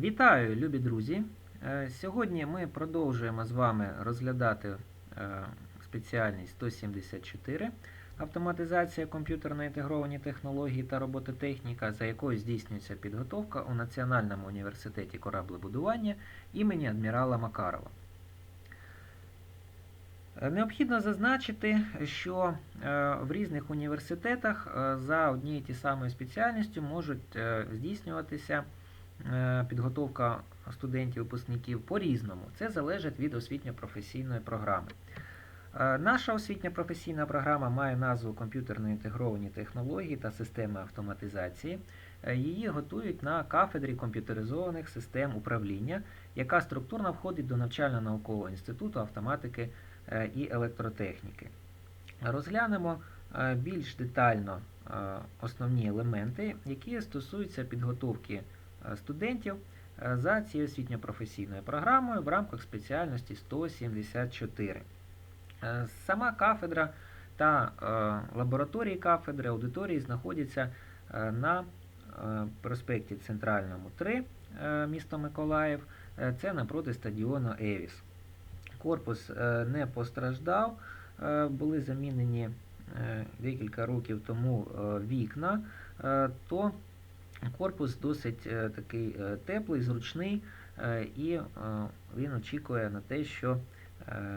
Вітаю, любі друзі! Е, Сьогодні ми продовжуємо з вами розглядати е, спеціальність 174 автоматизація комп'ютерно інтегровані технології та робототехніка, за якою здійснюється підготовка у Національному університеті кораблебудування імені адмірала Макарова. Е, Необхідно зазначити, що в різних університетах за однією ті самою спеціальністю можуть здійснюватися підготовка студентів-випускників по-різному. Це залежить від освітньо-професійної програми. Е, Наша освітньо-професійна програма має назву Комп'ютерно інтегровані технології та системи автоматизації. Е, Її готують на кафедрі комп'ютеризованих систем управління, яка структурно входить до навчально-наукового інституту автоматики е, і електротехніки. Розглянемо е, більш детально е, основні елементи, які стосуються підготовки е, студентів е, за цією освітньо-професійною програмою в рамках спеціальності 174. Е, Сама кафедра та е, лабораторії кафедри, аудиторії знаходяться е, на е, проспекті Центральному 3, е, місто Миколаїв. Е, Це напроти стадіону Евіс. Корпус е, не постраждав, е, були замінені е, декілька років тому е, вікна, е, то корпус досить е, такий е, теплий, зручний, е, і він очікує на те, що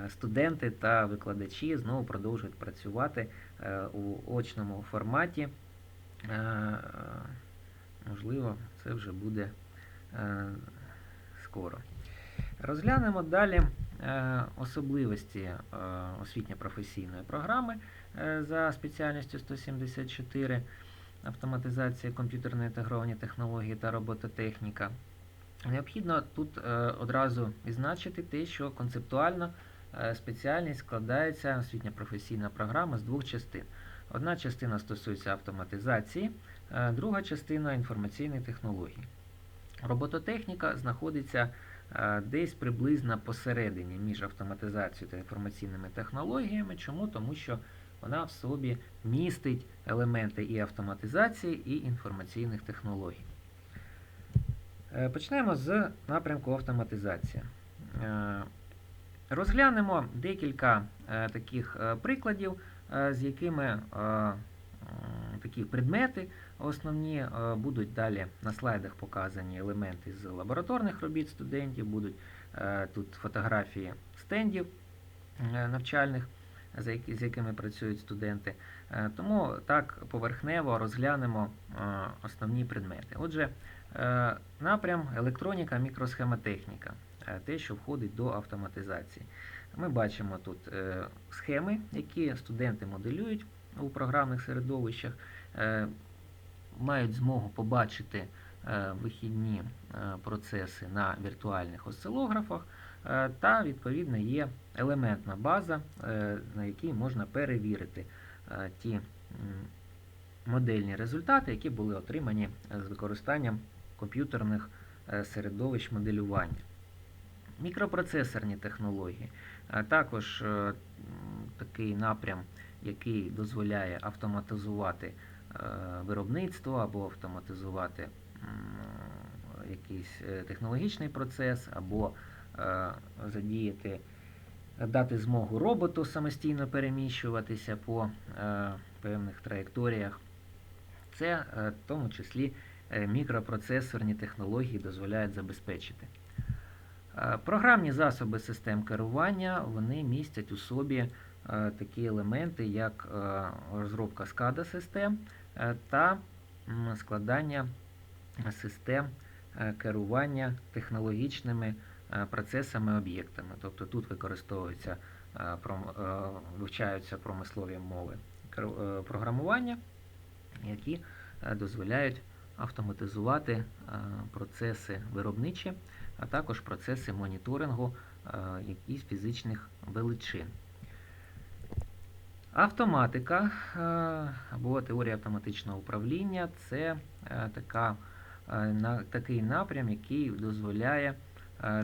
студенти та викладачі знову продовжують працювати у очному форматі. Можливо, це вже буде скоро. Розглянемо далі особливості освітньо-професійної програми за спеціальністю 174 автоматизація комп'ютерно інтегровані технології та робототехніка. Необхідно тут е, одразу відзначити те, що концептуально е, спеціальність складається освітньо-професійна програма з двох частин. Одна частина стосується автоматизації, е, друга частина інформаційних технологій. Робототехніка знаходиться десь приблизно посередині між автоматизацією та інформаційними технологіями. Чому? Тому що вона в собі містить елементи і автоматизації, і інформаційних технологій. Е, Почнемо з напрямку автоматизація. Е, Розглянемо декілька е, таких прикладів, з якими такі предмети основні будуть далі на слайдах показані елементи з лабораторних робіт студентів, будуть тут фотографії стендів навчальних, з якими працюють студенти. Е, Тому так поверхнево розглянемо е, основні предмети. Отже, е, напрям електроніка, мікросхемотехніка, те, що входить до автоматизації. Ми бачимо тут схеми, які студенти моделюють у програмних середовищах, мають змогу побачити вихідні процеси на віртуальних осцилографах, та відповідно є елементна база, е, на якій можна перевірити е, ті модельні результати, які були отримані е, з використанням комп'ютерних е, середовищ моделювання. Мікропроцесорні технології також е, такий напрям, який дозволяє автоматизувати е, виробництво або автоматизувати якийсь е, технологічний процес, або е, задіяти, дати змогу роботу самостійно переміщуватися по е, певних траєкторіях. Це е, в тому числі е, мікропроцесорні технології дозволяють забезпечити. Е, Програмні засоби систем керування вони містять у собі е, такі елементи, як е, розробка SCADA систем е, та складання систем е, керування технологічними е, процесами об'єктами. Тобто тут використовуються е, е, вивчаються промислові мови е, програмування, які е, дозволяють автоматизувати е, процеси виробничі а також процеси моніторингу е, якісь фізичних величин. Автоматика е, або теорія автоматичного управління це е, така, е, такий напрям, який дозволяє е,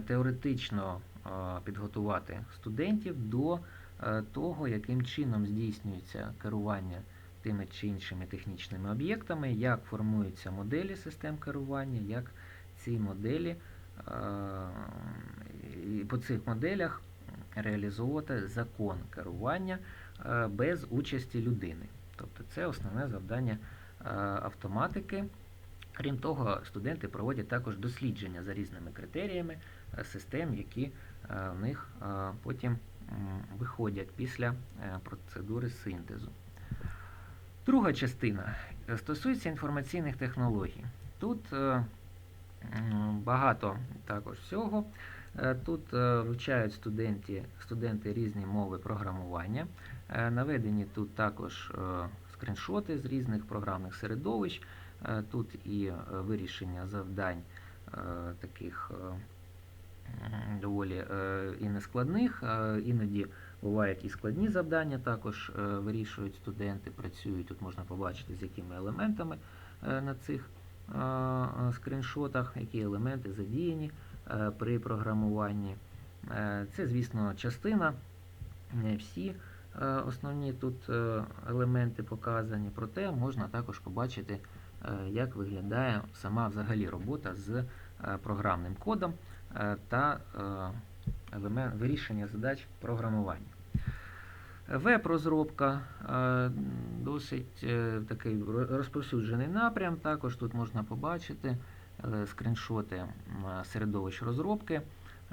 теоретично е, підготувати студентів до е, того, яким чином здійснюється керування тими чи іншими технічними об'єктами, як формуються моделі систем керування, як ці моделі, е, по цих моделях реалізовувати закон керування е, без участі людини. Тобто це основне завдання е, автоматики. Крім того, студенти проводять також дослідження за різними критеріями е, систем, які е, в них е, потім виходять після процедури синтезу. Друга частина стосується інформаційних технологій. Тут багато також всього. Тут вивчають студенти, студенти різні мови програмування. Наведені тут також скріншоти з різних програмних середовищ. Е, Тут і е, вирішення завдань е, таких доволі і нескладних, іноді бувають і складні завдання, також вирішують студенти, працюють. Тут можна побачити, з якими елементами на цих скріншотах, які елементи задіяні при програмуванні. Це, звісно, частина, не всі основні тут елементи показані, проте можна також побачити, як виглядає сама взагалі робота з е, програмним кодом е, та е, вирішення задач програмування. Веб-розробка е, досить е, такий розповсюджений напрям. Також тут можна побачити е, скріншоти середовищ розробки,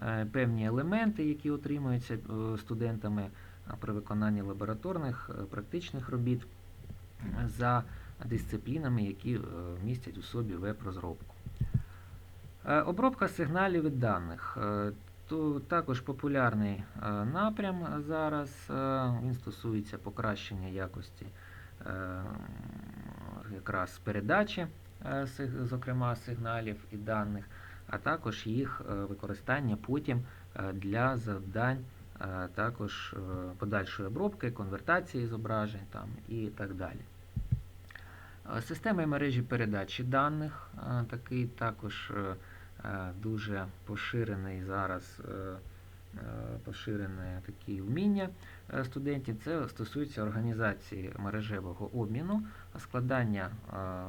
е, певні елементи, які отримуються е, студентами е, при виконанні лабораторних е, практичних робіт е, за дисциплінами, які е, містять у собі веб-розробку. Е, Обробка сигналів і даних. Е, то також популярний напрям зараз. Він стосується покращення якості якраз передачі, зокрема сигналів і даних, а також їх використання потім для завдань також подальшої обробки, конвертації зображень там, і так далі. Е, Системи мережі передачі даних е, такий також е, дуже поширений зараз поширене такі вміння студентів. Це стосується організації мережевого обміну, складання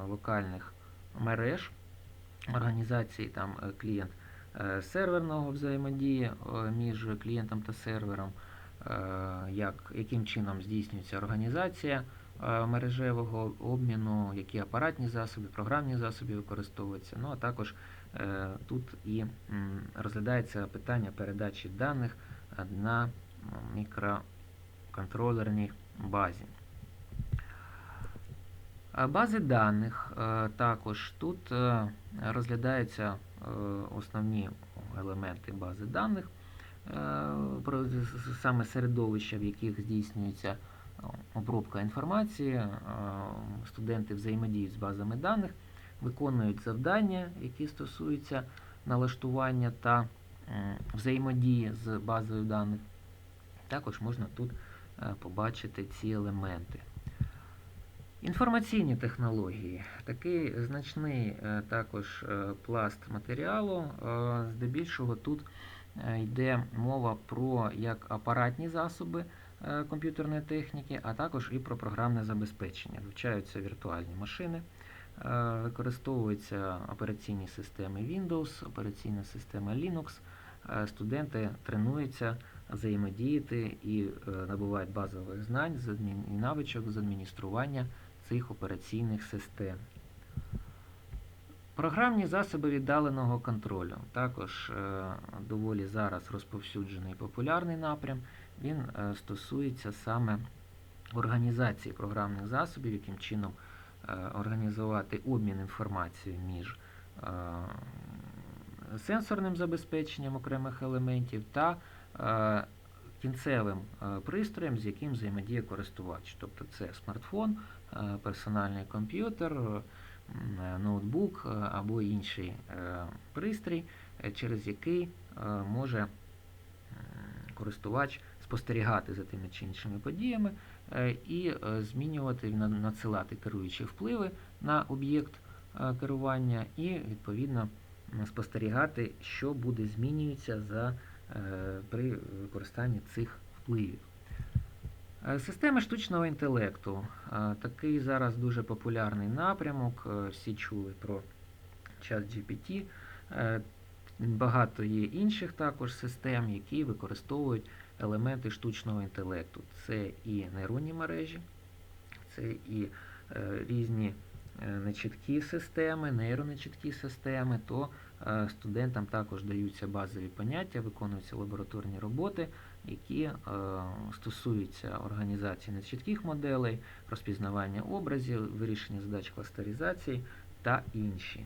локальних мереж, організації там клієнт серверного взаємодії між клієнтом та сервером, як, яким чином здійснюється організація мережевого обміну, які апаратні засоби, програмні засоби використовуються. Ну а також е, тут і розглядається питання передачі даних е, на мікроконтролерній базі. Е, Бази даних е, також тут е, розглядаються е, основні елементи бази даних, е, саме середовища, в яких здійснюється е, обробка інформації. Е, Студенти взаємодіють з базами даних, виконують завдання, які стосуються налаштування та взаємодії з базою даних. Також можна тут е, побачити ці елементи. Інформаційні технології. Такий значний е, також пласт матеріалу. Здебільшого тут йде мова про як апаратні засоби комп'ютерної техніки, а також і про програмне забезпечення. Вивчаються віртуальні машини, е, використовуються операційні системи Windows, операційна система Linux. Е, Студенти тренуються взаємодіяти і е, набувають базових знань і навичок з адміністрування цих операційних систем. Програмні засоби віддаленого контролю. Також е, доволі зараз розповсюджений популярний напрям. Він е, стосується саме організації програмних засобів, яким чином е, організувати обмін інформацією між е, сенсорним забезпеченням окремих елементів та кінцевим пристроєм, з яким взаємодіє користувач. Тобто це смартфон, персональний комп'ютер, ноутбук або інший пристрій, через який може користувач спостерігати за тими чи іншими подіями е, і е, змінювати, надсилати керуючі впливи на об'єкт е, керування і відповідно спостерігати, що буде змінюється за, при використанні цих впливів. Системи штучного інтелекту. Такий зараз дуже популярний напрямок. Всі чули про чат GPT. Багато є інших також систем, які використовують елементи штучного інтелекту. Це і нейронні мережі, це і е, різні е, нечіткі системи, нейронечіткі системи, то е, студентам також даються базові поняття, виконуються лабораторні роботи, які стосуються організації нечітких моделей, розпізнавання образів, вирішення задач кластеризації та інші.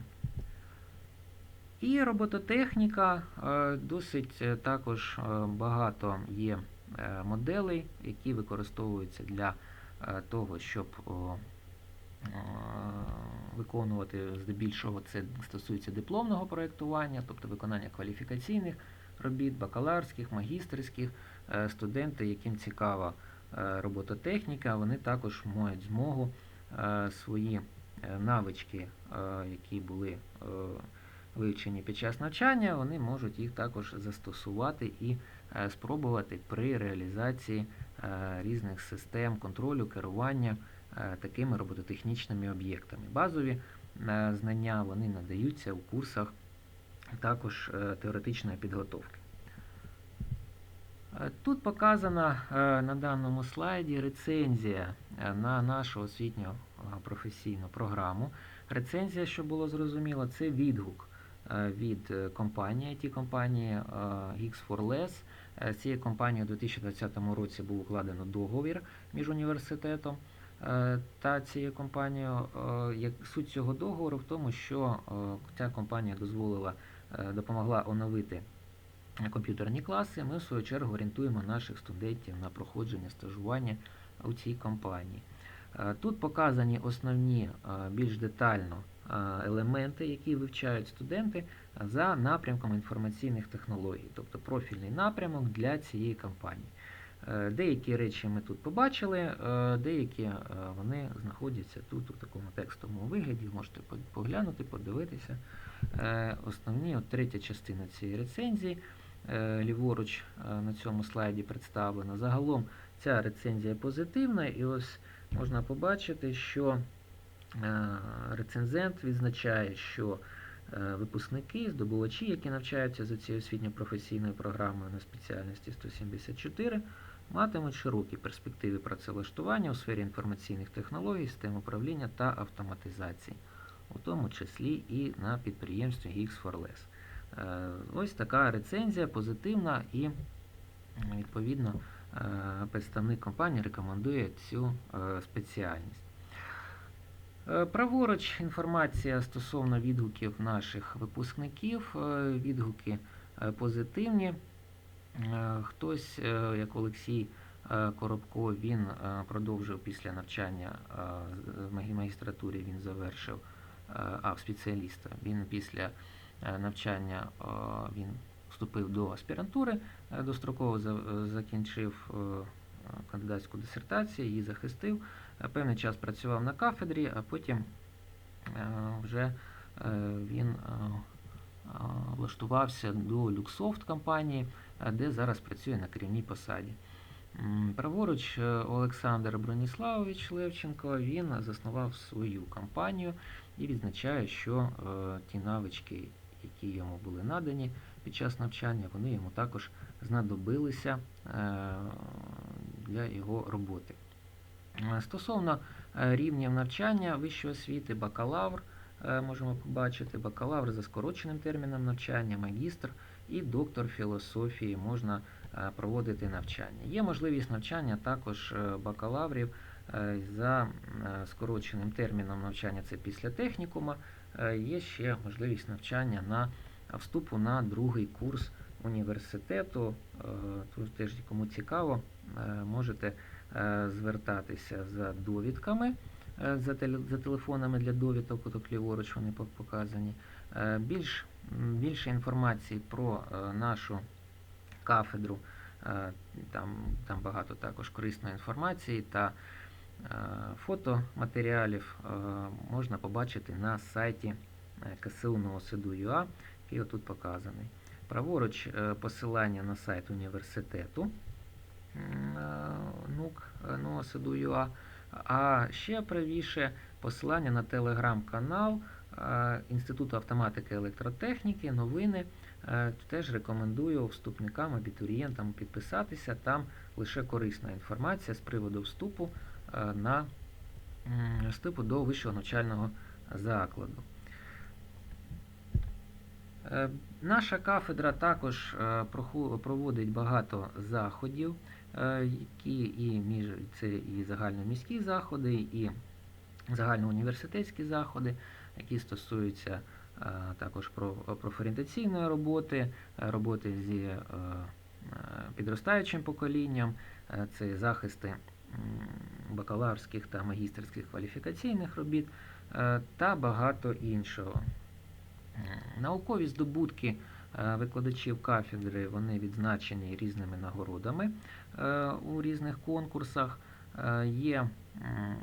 І робототехніка е, досить е, також е, багато є моделей, які використовуються для того, щоб виконувати здебільшого це стосується дипломного проєктування, тобто виконання кваліфікаційних робіт, бакаларських, магістерських. Студенти, яким цікава робототехніка, вони також мають змогу свої навички, які були вивчені під час навчання, вони можуть їх також застосувати і е, спробувати при реалізації е, різних систем контролю, керування е, такими робототехнічними об'єктами. Базові знання вони надаються у курсах також теоретичної підготовки. Тут показана на даному слайді рецензія на нашу освітню професійну програму. Рецензія, щоб було зрозуміло, це відгук від е, компанії, it компанії е, Geeks4Less. Е, З цією компанією у 2020 році був укладено договір між університетом е, та цією компанією. Е, Суть цього договору в тому, що е, ця компанія дозволила, е, допомогла оновити комп'ютерні класи. Ми в свою чергу орієнтуємо наших студентів на проходження стажування у цій компанії. Е, Тут показані основні е, більш детально е, елементи, які вивчають студенти за напрямком інформаційних технологій, тобто профільний напрямок для цієї компанії. Деякі речі ми тут побачили, деякі вони знаходяться тут у такому текстовому вигляді. Можете поглянути, подивитися. Основні, от третя частина цієї рецензії, ліворуч на цьому слайді представлена. Загалом ця рецензія позитивна, і ось можна побачити, що е, рецензент відзначає, що е, випускники, здобувачі, які навчаються за цією освітньо-професійною програмою на спеціальності 174, матимуть широкі перспективи працевлаштування у сфері інформаційних технологій, систем управління та автоматизації, у тому числі і на підприємстві Geeks4Less. Е, Ось така рецензія позитивна і відповідно представник компанії рекомендує цю е, спеціальність. Е, Праворуч інформація стосовно відгуків наших випускників. Е, Відгуки е, позитивні. Е, Хтось, е, як Олексій е, Коробко, він е, продовжив після навчання е, в магістратурі, він завершив, е, а в спеціаліста. Він після е, навчання е, він вступив до аспірантури, е, достроково закінчив е, кандидатську дисертацію, її захистив. Е, Певний час працював на кафедрі, а потім е, вже він влаштувався до Luxoft компанії, де зараз працює на керівній посаді. Праворуч Олександр Броніславович Левченко він заснував свою компанію і відзначає, що ті навички, які йому були надані під час навчання, вони йому також знадобилися е, для його роботи. Е, Стосовно е, рівнів навчання вищої освіти, бакалавр, можемо побачити, бакалавр за скороченим терміном навчання, магістр і доктор філософії можна проводити навчання. Є можливість навчання також бакалаврів за скороченим терміном навчання, це після технікума. Є ще можливість навчання на вступу на другий курс університету. Е, Тут теж кому цікаво, е, можете е, звертатися за довідками, за, телефонами для довідок, отак ліворуч вони показані. Більш, більше інформації про нашу кафедру, там, там багато також корисної інформації та фотоматеріалів можна побачити на сайті КСУ НОСИДУ.ЮА, який отут показаний. Праворуч е, посилання на сайт університету е, НУК е, а ще правіше посилання на телеграм-канал е, Інституту автоматики і електротехніки, новини. Теж рекомендую вступникам, абітурієнтам підписатися. Там лише корисна інформація з приводу вступу на вступу до вищого навчального закладу. Наша кафедра також е, проводить багато заходів, е, які і між це і загальноміські заходи, і загальноуніверситетські заходи, які стосуються е, також профорієнтаційної роботи, роботи зі підростаючим поколінням, це захисти бакалаврських та магістерських кваліфікаційних робіт та багато іншого. М, Наукові здобутки е, викладачів кафедри вони відзначені різними нагородами е, у різних конкурсах. Е, Є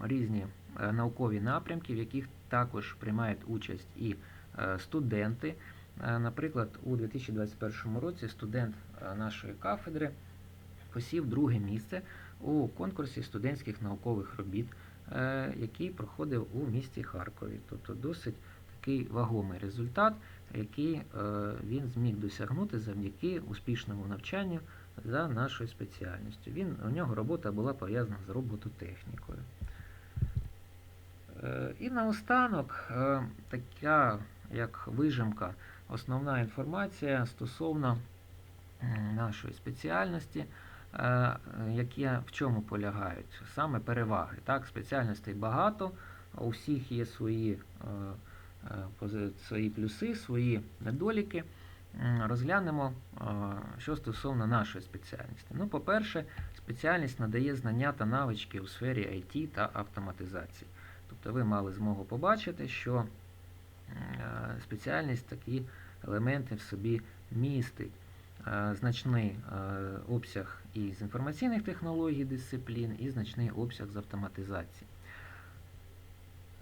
різні е, наукові напрямки, в яких також приймають участь і е, студенти. Е, Наприклад, у 2021 році студент е, нашої кафедри посів друге місце у конкурсі студентських наукових робіт, е, який проходив у місті Харкові. Тобто досить такий вагомий результат, який е, він зміг досягнути завдяки успішному навчанню за нашою спеціальністю. Він, у нього робота була пов'язана з робототехнікою. Е, І наостанок е, така як вижимка, основна інформація стосовно нашої спеціальності, які в чому полягають? Саме переваги. Так, спеціальностей багато, у всіх є свої, свої плюси, свої недоліки. Розглянемо, що стосовно нашої спеціальності. Ну, по-перше, спеціальність надає знання та навички у сфері IT та автоматизації. Тобто ви мали змогу побачити, що спеціальність такі елементи в собі містить. Значний обсяг із інформаційних технологій дисциплін і значний обсяг з автоматизації.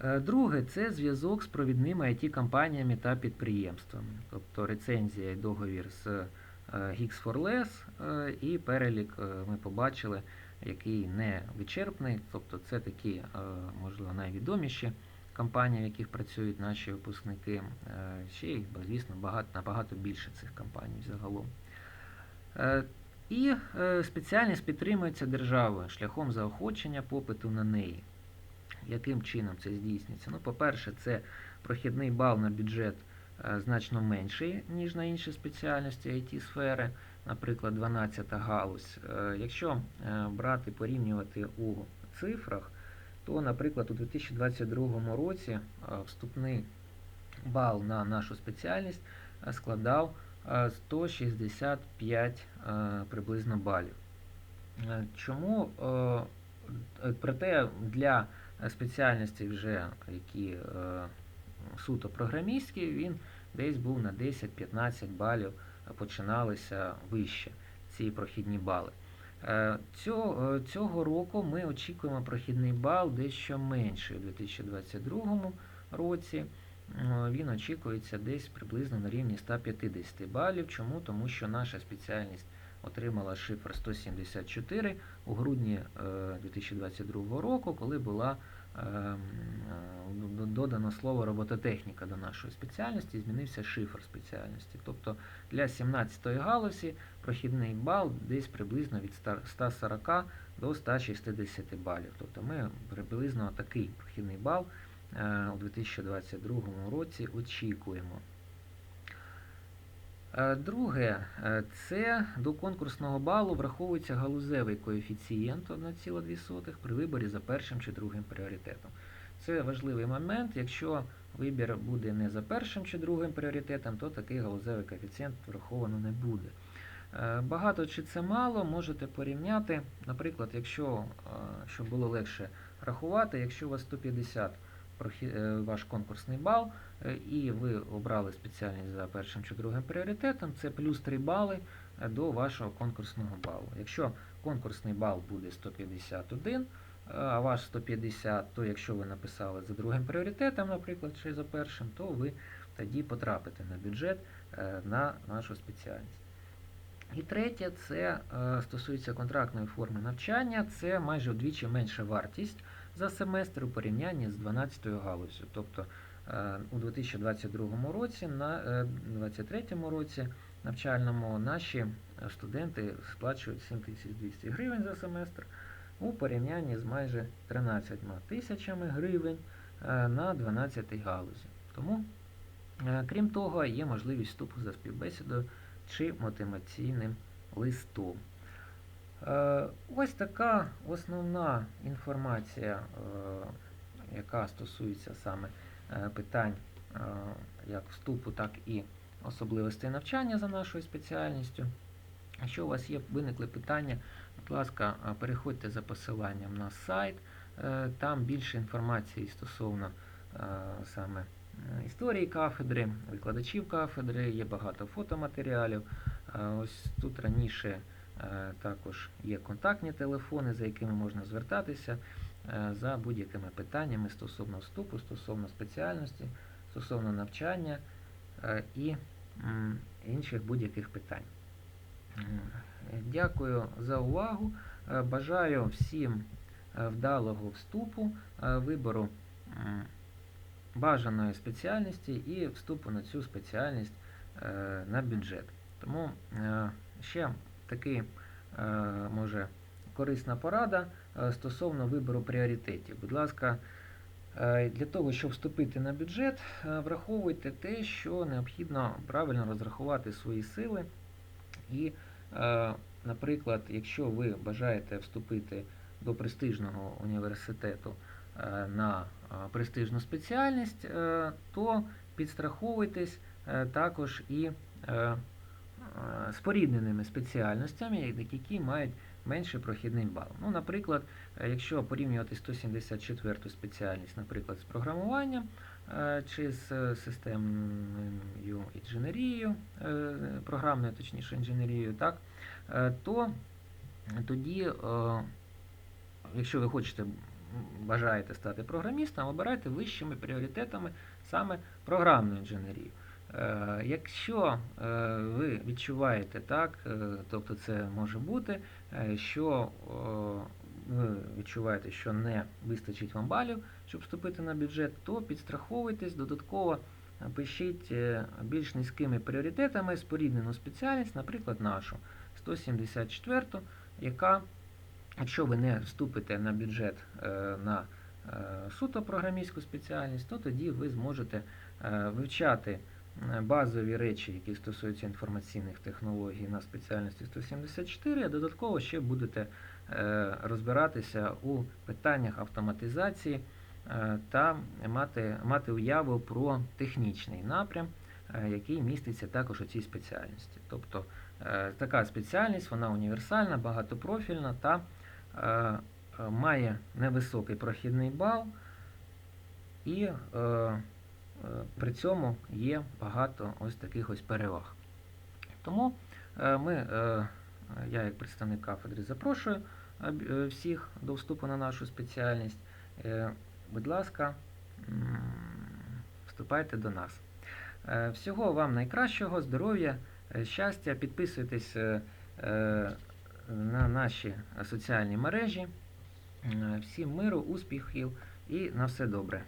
Е, Друге це зв'язок з провідними IT-компаніями та підприємствами, тобто рецензія і договір з е, Geeks for Less е, і перелік ми побачили, який не вичерпний, тобто це такі, можливо, найвідоміші компанії, в яких працюють наші випускники. Ще їх, звісно, багато, набагато більше цих компаній загалом. І спеціальність підтримується державою шляхом заохочення попиту на неї. Яким чином це здійснюється? Ну, по-перше, це прохідний бал на бюджет е, значно менший, ніж на інші спеціальності IT-сфери, наприклад, 12 галузь. Е, Якщо е, брати, порівнювати у цифрах, то, наприклад, у 2022 році вступний бал на нашу спеціальність складав е, 165 е, приблизно балів. Чому? Проте для спеціальності, вже які е, суто програмістські, він десь був на 10-15 балів починалися вище ці прохідні бали. Е, Цього, е, цього року ми очікуємо прохідний бал дещо менший у 2022 році. Він очікується десь приблизно на рівні 150 балів. Чому? Тому що наша спеціальність отримала шифр 174 у грудні е, 2022 року, коли була ем, е, додано слово робототехніка до нашої спеціальності, змінився шифр спеціальності. Тобто для 17-ї галузі прохідний бал десь приблизно від 100 140 до 160 балів. Тобто ми приблизно такий прохідний бал е, у 2022 році очікуємо. Е, Друге, е, це до конкурсного балу враховується галузевий коефіцієнт 1,2 при виборі за першим чи другим пріоритетом. Це важливий момент. Якщо вибір буде не за першим чи другим пріоритетом, то такий галузевий коефіцієнт враховано не буде. Е, Багато чи це мало, можете порівняти. Наприклад, якщо, щоб було легше рахувати, якщо у вас 150 прохі- е, ваш конкурсний бал, е, і ви обрали спеціальність за першим чи другим пріоритетом, це плюс 3 бали е, до вашого конкурсного балу. Якщо конкурсний бал буде 151, е, а ваш 150, то якщо ви написали за другим пріоритетом, наприклад, чи за першим, то ви тоді потрапите на бюджет е, на нашу спеціальність. І третє, це е, стосується контрактної форми навчання, це майже вдвічі менша вартість за семестр у порівнянні з 12 галузю. Тобто е, у 2022 році, на е, 2023 році навчальному наші студенти сплачують 7200 гривень за семестр у порівнянні з майже 13 тисячами гривень е, на 12 галузі. Тому, е, крім того, є можливість вступу за співбесідою чи мотиваційним листом. Е, Ось така основна інформація, е, яка стосується саме е, питань як вступу, так і особливостей навчання за нашою спеціальністю. Якщо у вас є виникли питання, будь ласка, переходьте за посиланням на сайт. Там більше інформації стосовно саме історії кафедри, викладачів кафедри, є багато фотоматеріалів. Ось тут раніше також є контактні телефони, за якими можна звертатися е, за будь-якими питаннями стосовно вступу, стосовно спеціальності, стосовно навчання е, і інших будь-яких питань. Дякую за увагу. Е, Бажаю всім е, вдалого вступу, е, вибору бажаної спеціальності і вступу на цю спеціальність е, на бюджет. Тому е, ще такий е, може корисна порада е, стосовно вибору пріоритетів. Будь ласка, е, для того, щоб вступити на бюджет, враховуйте те, що необхідно правильно розрахувати свої сили. І, наприклад, якщо ви бажаєте вступити до престижного університету на престижну спеціальність, то підстраховуйтесь також і спорідненими спеціальностями, які мають менший прохідний бал. Ну, наприклад, якщо порівнювати 174 спеціальність, наприклад, з програмуванням е, чи з системною інженерією, е, програмною, точніше, інженерією, так, е, то тоді, якщо ви хочете, бажаєте стати програмістом, обирайте вищими пріоритетами саме програмну інженерію. Е, Якщо е, ви відчуваєте так, е, тобто це може бути, що ви відчуваєте, що не вистачить вам балів, щоб вступити на бюджет, то підстраховуйтесь, додатково пишіть більш низькими пріоритетами споріднену спеціальність, наприклад, нашу 174, яка, якщо ви не вступите на бюджет на суто програмістську спеціальність, то тоді ви зможете вивчати базові речі, які стосуються інформаційних технологій на спеціальності 174, а додатково ще будете е, розбиратися у питаннях автоматизації е, та мати, мати уяву про технічний напрям, е, який міститься також у цій спеціальності. Тобто е, така спеціальність, вона універсальна, багатопрофільна та е, е, має невисокий прохідний бал і е, е, при цьому є багато ось таких ось переваг. Тому е, ми, е, я як представник кафедри запрошую е, е, всіх до вступу на нашу спеціальність. Е, Будь ласка, вступайте до нас. Е, Всього вам найкращого, здоров'я, е, щастя. Підписуйтесь е, е, на наші соціальні мережі. Е, Всім миру, успіхів і на все добре.